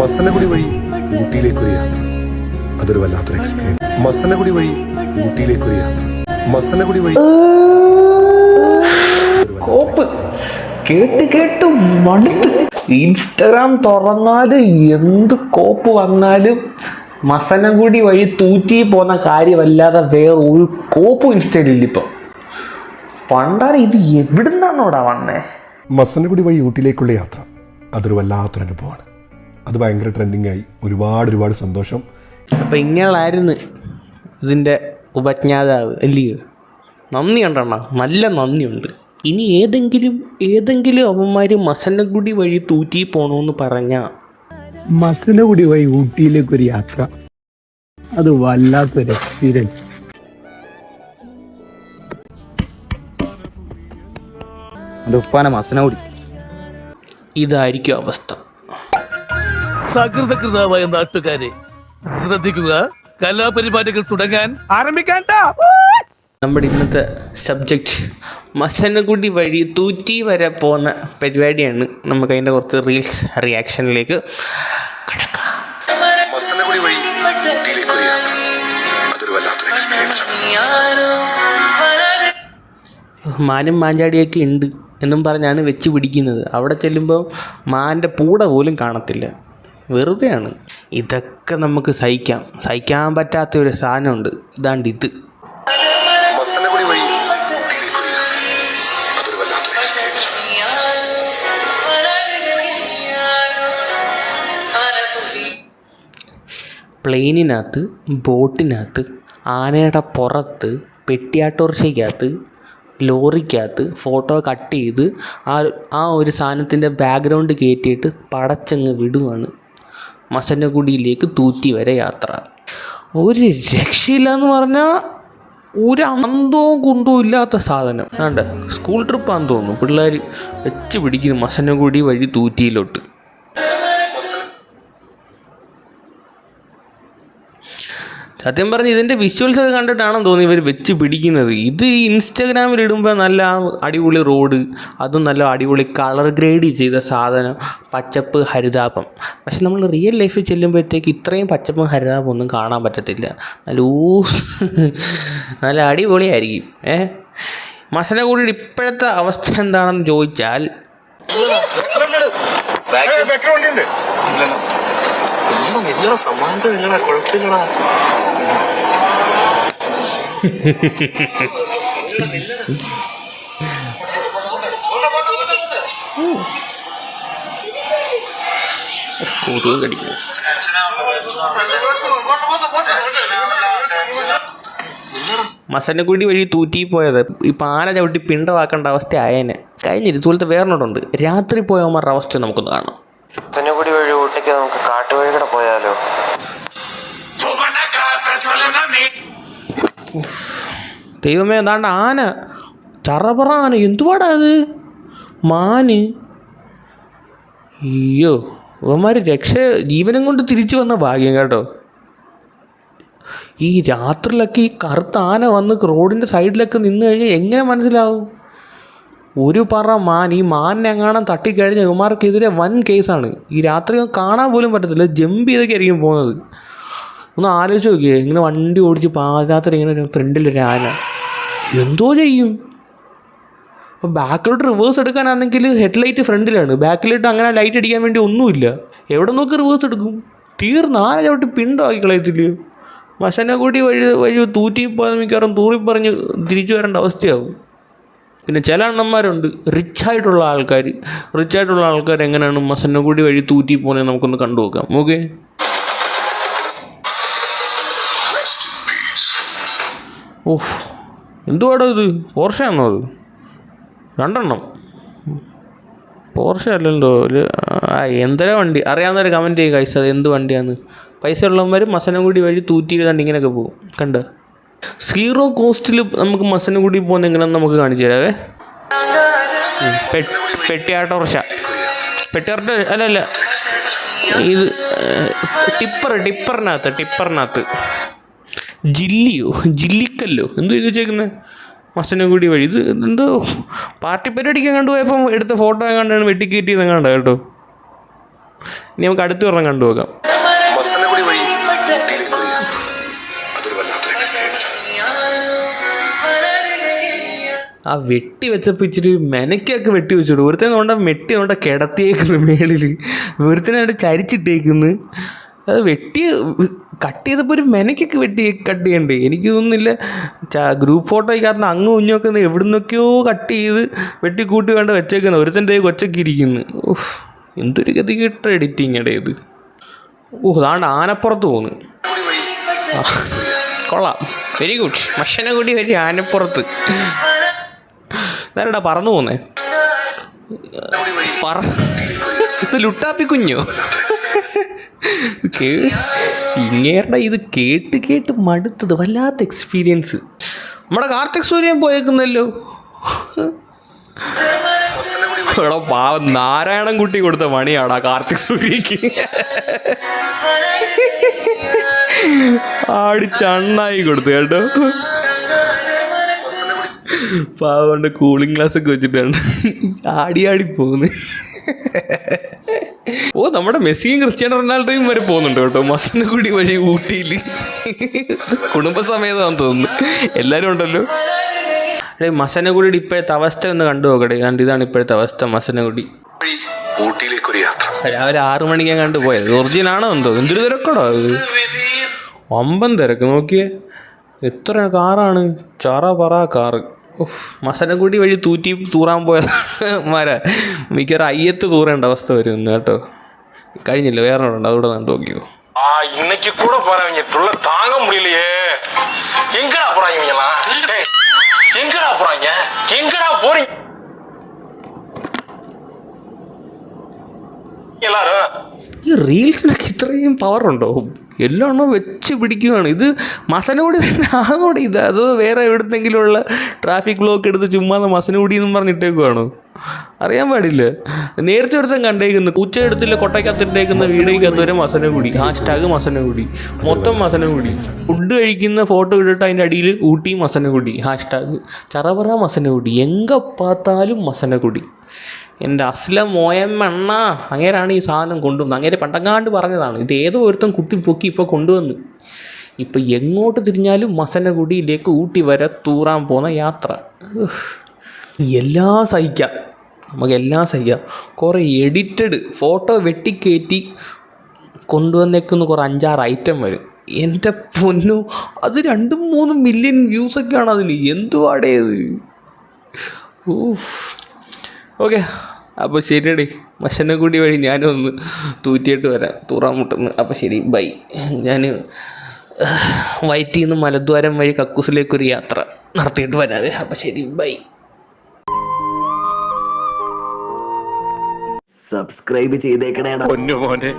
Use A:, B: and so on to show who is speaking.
A: മസനഗുഡി വഴി ഊട്ടിയിലേക്കൊരു യാത്ര. അതൊരു വല്ലാത്തൊരു എക്സ്പീരിയൻസ് മസനഗുഡി വഴി ഊട്ടിയിലേക്കൊരു യാത്ര. മസനഗുഡി വഴി
B: കോപ്പ്. കേട്ട് കേട്ട് മടുത്ത്. ഇൻസ്റ്റഗ്രാം തുറന്നാൽ എന്ത് കോപ്പ് വന്നാലും മസനഗുടി വഴി തൂറ്റി പോകുന്ന കാര്യമല്ലാതെ വേറെ ഒരു കോപ്പും ഇൻസ്റ്റയിലില്ല ഇപ്പം പണ്ടാണ് ഇത് എവിടുന്നാണോടാ വന്നേ?
A: മസനഗുടി വഴി ഊട്ടിയിലേക്കുള്ള യാത്ര. അതൊരു വല്ലാത്തൊരു അനുഭവമാണ് അത് ഭയങ്കര ട്രെൻഡിങ് ആയി. ഒരുപാട് ഒരുപാട് സന്തോഷം.
B: അപ്പം ഇങ്ങനെയായിരുന്നു ഇതിന്റെ ഉപജ്ഞാതാവ് അല്ലയോ നന്ദി ഉണ്ടെണ്ണ നല്ല നന്ദിയുണ്ട്. ഇനി ഏതെങ്കിലും ഏതെങ്കിലും അവന്മാർ മസനഗുടി വഴി തൂറ്റി പോകണമെന്ന് പറഞ്ഞ?
C: മസനഗുടി വഴി ഊട്ടിയിലേക്ക് ഒരു യാത്ര. അത് വല്ലാത്തൊരു എക്സ്പീരിയൻസ്
D: എന്റെ ഉപ്പാന മസനഗുടി
B: ഇതായിരിക്കും അവസ്ഥ.
E: സകൃതകൃതാവായ നാട്ടുകാരെ ശ്രദ്ധിക്കുക. കലാപരിപാടികൾ തുടങ്ങാൻ ആരംഭിക്കാൻ
B: നമ്മുടെ ഇന്നത്തെ സബ്ജക്റ്റ് മസനഗുടി വഴി തൂറ്റി വരെ പോകുന്ന പരിപാടിയാണ്. നമുക്ക് അതിന്റെ കുറച്ച് റീൽസ് റിയാക്ഷനിലേക്ക്
A: മസനഗുടി വഴി ഊട്ടിയിലേക്കൊരു യാത്ര. അതൊരു വല്ലാത്തൊരു എക്സ്പീരിയൻസ് ആണ്.
B: മാനും മാഞ്ചാടിയൊക്കെ ഉണ്ട് എന്നും പറഞ്ഞാണ് വെച്ച് പിടിക്കുന്നത്. അവിടെ ചെല്ലുമ്പോൾ മാന്റെ പൂട പോലും കാണത്തില്ല. വെറുതെയാണ്. ഇതൊക്കെ നമുക്ക് സഹിക്കാം. സഹിക്കാൻ പറ്റാത്ത ഒരു സാധനമുണ്ട്. ഇതാണ്ട് ഇത്. പ്ലെയിനിനകത്ത് ബോട്ടിനകത്ത് ആനയുടെ പുറത്ത് പെട്ടിയാട്ടോർച്ചയ്ക്കകത്ത് ലോറിക്കകത്ത് ഫോട്ടോ കട്ട് ചെയ്ത് ആ ആ ഒരു സാധനത്തിന്റെ ബാക്ക്ഗ്രൗണ്ട് കയറ്റിയിട്ട് പടച്ചങ്ങ് വിടുവാണ്. മസനഗുഡിയിലേക്ക് തൂറ്റി വരെ യാത്ര. ഒരു രക്ഷയില്ല എന്ന് പറഞ്ഞാൽ ഒരു അന്തവും കുന്തവും ഇല്ലാത്ത സാധനം. വേണ്ട സ്കൂൾ ട്രിപ്പാന്ന് തോന്നുന്നു. പിള്ളേർ വെച്ച് പിടിക്കുന്നു മസനഗുഡി വഴി തൂറ്റിയിലോട്ട് സത്യം പറഞ്ഞ് ഇതിന്റെ വിഷ്വൽസ് ഒക്കെ കണ്ടിട്ടാണെന്ന് തോന്നി ഇവർ വെച്ച് പിടിക്കുന്നത്. ഇത് ഇൻസ്റ്റാഗ്രാമിൽ ഇടുമ്പോൾ നല്ല അടിപൊളി റോഡ് അതും നല്ല അടിപൊളി കളർ ഗ്രേഡ് ചെയ്ത സാധനം പച്ചപ്പ് ഹരിതാപം പക്ഷെ നമ്മൾ റിയൽ ലൈഫിൽ ചെല്ലുമ്പോഴത്തേക്ക് ഇത്രയും പച്ചപ്പും ഹരിതാപം ഒന്നും കാണാൻ പറ്റത്തില്ല. നല്ല ഊ നല്ല അടിപൊളിയായിരിക്കും. ഏ? മസന കൂടിയുടെ ഇപ്പോഴത്തെ അവസ്ഥ എന്താണെന്ന് ചോദിച്ചാൽ കൊതുക് കടിക്കുന്നു മസനഗുടി വഴി തൂറ്റി പോയത് ഈ ആന ചവിട്ടി പിണ്ടമാക്കേണ്ട അവസ്ഥ ആയേനെ. കഴിഞ്ഞിട്ട് ഇതുപോലത്തെ വേറൊന്നുണ്ട് രാത്രി പോയവന്മാരുടെ അവസ്ഥ നമുക്കൊന്ന് കാണാം.
F: കൂടെ പോയാലോ.
B: ദൈവമേ എന്താണ്ട് ആന. ചറപറ ആന. എന്തുവാടാ അത്? മാന്. അയ്യോ ഇവന്മാർ രക്ഷ ജീവനം കൊണ്ട് തിരിച്ചു വന്ന ഭാഗ്യം കേട്ടോ. ഈ രാത്രിയിലൊക്കെ ഈ കറുത്ത ആന വന്ന് റോഡിന്റെ സൈഡിലൊക്കെ നിന്ന് കഴിഞ്ഞാൽ എങ്ങനെ മനസ്സിലാവും? ഒരു പറ മാൻ ഈ മാനിനെ തട്ടിക്കഴിഞ്ഞ ഇവന്മാർക്കെതിരെ വൻ കേസാണ്. ഈ രാത്രി കാണാൻ പോലും പറ്റത്തില്ല. ജമ്പ് ചെയ്തൊക്കെ ആയിരിക്കും പോകുന്നത്. ഒന്ന് ആലോചിച്ച് നോക്കിയേ. ഇങ്ങനെ വണ്ടി ഓടിച്ച് പാതിരാത്രി ഇങ്ങനെ ഒരു ഫ്രണ്ടിലൊരു ആന. എന്തോ ചെയ്യും? അപ്പോൾ ബാക്കിലോട്ട് റിവേഴ്സ് എടുക്കാനാണെങ്കിൽ ഹെഡ് ലൈറ്റ് ഫ്രണ്ടിലാണ്. ബാക്കിലോട്ട് അങ്ങനെ ലൈറ്റ് അടിക്കാൻ വേണ്ടി ഒന്നുമില്ല. എവിടെ നോക്കി റിവേഴ്സ് എടുക്കും? തീർന്ന് ആന ചവിട്ടി പിണ്ടമാക്കി മശനെ കൂട്ടി വഴി വഴി തൂറ്റി മിക്കവാറും തൂറിപ്പറഞ്ഞ് തിരിച്ചു വരേണ്ട അവസ്ഥയാവും. പിന്നെ ചില അണ്ണന്മാരുണ്ട്. റിച്ചായിട്ടുള്ള ആൾക്കാർ. റിച്ചായിട്ടുള്ള ആൾക്കാർ എങ്ങനെയാണ് മസനഗുടി വഴി തൂറ്റി പോകുന്നത് നമുക്കൊന്ന് കണ്ടു നോക്കാം. ഓക്കെ ഓഫ് എന്തുവാടോ ഇത്? പോർഷയാണോ അത്? രണ്ടെണ്ണം. പോർഷ അല്ലല്ലോ. ഒരു ആ എന്തര വണ്ടി? അറിയാവുന്നവർ കമന്റ് ചെയ്യുക കഴിച്ചത് എന്ത് വണ്ടിയാണ് പൈസ ഉള്ളവന്മാർ മസനഗുടി വഴി തൂറ്റിയിരുന്നാണ്ട് ഇങ്ങനെയൊക്കെ പോകും. കണ്ട? സീറോ കോസ്റ്റിൽ നമുക്ക് മസനഗുടി പോകുന്ന എങ്ങനെയാണെന്ന് നമുക്ക് കാണിച്ചു തരാവേ. പെട്ടിയാട്ടോർച്ച പെട്ടിയാട്ട അല്ല അല്ല. ഇത് ടിപ്പർ ടിപ്പറിനകത്ത് ടിപ്പറിനകത്ത്. ജില്ലിയോ ജില്ലിക്കല്ലോ. എന്തോ ഇത് വെച്ചേക്കുന്നത് കൂടി വഴി. ഇത് എന്തോ പാർട്ടി പരിപാടിക്ക് കണ്ടുപോയപ്പം എടുത്ത ഫോട്ടോ എങ്ങാണ്ടാണ് വെട്ടിക്കയറ്റിയത് കണ്ടോ കേട്ടോ. ഇനി നമുക്ക് അടുത്ത് ഒരെണ്ണം കണ്ടു ആ വെട്ടി വെച്ചപ്പോൾ ഇച്ചിരി മെനക്കൊക്കെ വെട്ടി വെച്ചിട്ടു ഒരുത്തനെ കൊണ്ട മെട്ടി കൊണ്ട കിടത്തിയേക്കുന്നു മേളിൽ ഒരുത്തനെ അവിടെ ചരിച്ചിട്ടേക്കുന്നു. അത് വെട്ടി കട്ട് ചെയ്തപ്പോൾ ഒരു മെനക്കൊക്കെ വെട്ടി കട്ട് ചെയ്യണ്ടേ. എനിക്ക് തോന്നുന്നില്ല ഗ്രൂപ്പ് ഫോട്ടോ കാരണം അങ്ങ് കുഞ്ഞൊക്കെ എവിടെ നിന്നൊക്കെയോ കട്ട് ചെയ്ത് വെട്ടിക്കൂട്ടി വേണ്ട വെച്ചേക്കുന്നു. ഒരുത്തന്റെ കൊച്ചൊക്കെ ഇരിക്കുന്നു. ഓഹ് എന്തൊരു ഗതി കിട്ട എഡിറ്റിങ് ഇത്. ഓഹ് അതാണ്ട് ആനപ്പുറത്ത് പോകുന്നു ആ, കൊള്ളാം. വെരി ഗുഡ് മഷനെ കൂടി വരി ആനപ്പുറത്ത്. നേരടാ പറന്നു പോന്നേ. പറ. ഇത് ലുട്ടാപ്പി കുഞ്ഞോ? കേ ഇങ്ങേരുടെ ഇത് കേട്ട് കേട്ട് മടുത്തത് വല്ലാത്ത എക്സ്പീരിയൻസ് നമ്മുടെ കാർത്തിക് സൂര്യൻ പോയേക്കുന്നല്ലോ. എടാ പാവം നാരായണൻ കുട്ടി കൊടുത്ത പണിയാടാ കാർത്തിക് സൂര്യക്ക്. ആടി ചണ്ണായി കൊടുത്തു കേട്ടോ. പാവണ്ട് കൂളിംഗ് ഗ്ലാസ് ഒക്കെ വെച്ചിട്ടാണ് ആടി ആടി പോകുന്നത് ഓ നമ്മുടെ മെസ്സിയും ക്രിസ്ത്യാനോ റൊണാൾഡോയും വരെ പോകുന്നുണ്ട് കേട്ടോ. മസനഗുടി വഴി ഊട്ടിയിൽ കുടുംബസമേതമാണെന്ന് തോന്നുന്നു. എല്ലാവരും ഉണ്ടല്ലോ. അല്ലെ മസനഗുഡിയുടെ ഇപ്പോഴത്തെ അവസ്ഥ ഒന്ന് കണ്ടു നോക്കട്ടെ കണ്ട് ഇതാണ് ഇപ്പോഴത്തെ അവസ്ഥ മസനഗുടി
A: ഒരു യാത്ര.
B: രാവിലെ ആറു മണിക്കാൻ കണ്ടു പോയത്. ഒറിജിനാണോ എന്തോ? എന്തൊരു തിരക്കടോ അത്? വമ്പൻ തിരക്ക്. നോക്കിയേ. എത്ര കാറാണ് ചറ പറ കാറ്. ഉഫ് മസനഗുടി വഴി തൂറ്റി തൂറാൻ പോയ മര മിക്കവാറും അയ്യത്ത് തൂറേണ്ട അവസ്ഥ വരും ഇന്ന് കേട്ടോ കഴിഞ്ഞില്ല വേറെ ഉണ്ട് അതുകൂടെ കണ്ടു നോക്കിയോ
G: ஆ இன்னைக்கு கூட போறவங்க தொல்லை தாங்க முடியலையே எங்கடா போறாங்க இவங்கெல்லாம் டேய், எங்கடா போறாங்க எங்கடா போறீங்க எல்லாரும்
B: ഈ റീൽസിനൊക്കെ ഇത്രയും പവർ ഉണ്ടോ എല്ലാം വെച്ച് പിടിക്കുകയാണ് ഇത് മസനഗുടി തന്നെ ആണോടെ ഇത് അതോ വേറെ എവിടുന്നെങ്കിലുമുള്ള ട്രാഫിക് ബ്ലോക്ക് എടുത്ത് ചുമ്മാ മസനോടി എന്നും പറഞ്ഞിട്ടേക്കുവാണോ? അറിയാൻ പാടില്ല? നേരത്തെ ഒരുത്തം കണ്ടേക്കുന്നു. ഉച്ച എടുത്തില്ല കൊട്ടയ്ക്കകത്തിട്ടേക്കുന്ന വീഡിയോയ്ക്കകത്ത് വരെ മസനഗുടി ഹാഷ്ടാഗ് മസനകുടി മൊത്തം മസനകുടി ഫുഡ് കഴിക്കുന്ന ഫോട്ടോ ഇട്ടിട്ട് അതിന്റെ അടിയിൽ ഊട്ടി മസനകുടി ഹാഷ്ടാഗ്. ചറപറ മസനകുടി എങ്ക പാത്താലും മസനഗുടി എന്റെ അസ്ലം മോയമ്മണ്ണ അങ്ങേരാണ് ഈ സാധനം കൊണ്ടുവന്നത്. അങ്ങേരെ പണ്ടങ്ങാണ്ട് പറഞ്ഞതാണ് ഇത് ഏതോ ഒരുത്തൻ കുത്തി പൊക്കി ഇപ്പോൾ കൊണ്ടുവന്ന്. ഇപ്പം എങ്ങോട്ട് തിരിഞ്ഞാലും മസനഗുഡിയിലേക്ക് ഊട്ടി വരെ തൂറാൻ പോകുന്ന യാത്ര. എല്ലാം സഹിക്കാം. നമുക്ക് എല്ലാം സഹിക്കാം. കുറേ എഡിറ്റഡ് ഫോട്ടോ വെട്ടിക്കയറ്റി കൊണ്ടുവന്നേക്കുന്ന കുറേ അഞ്ചാറ് ഐറ്റം വരും. എന്റെ പൊന്നു അത് രണ്ടും മൂന്നും മില്യൺ വ്യൂസൊക്കെയാണ് അതിന് എന്തുവാടേത്? ഓക്കെ. അപ്പോൾ ശരിയടി. കൂടി വഴി ഞാനൊന്ന് തൂറ്റിയിട്ട് വരാം. തൂറാൻ മുട്ടുന്നു. അപ്പോൾ ശരി ബൈ. ഞാൻ വയറ്റിൽ നിന്ന് മലദ്വാരം വഴി കക്കൂസിലേക്കൊരു യാത്ര നടത്തിയിട്ട് വരാം. അപ്പോൾ ശരി ബൈ.
H: സബ്സ്ക്രൈബ് ചെയ്തേക്കണേടാ.
G: പൊന്നു മോനെ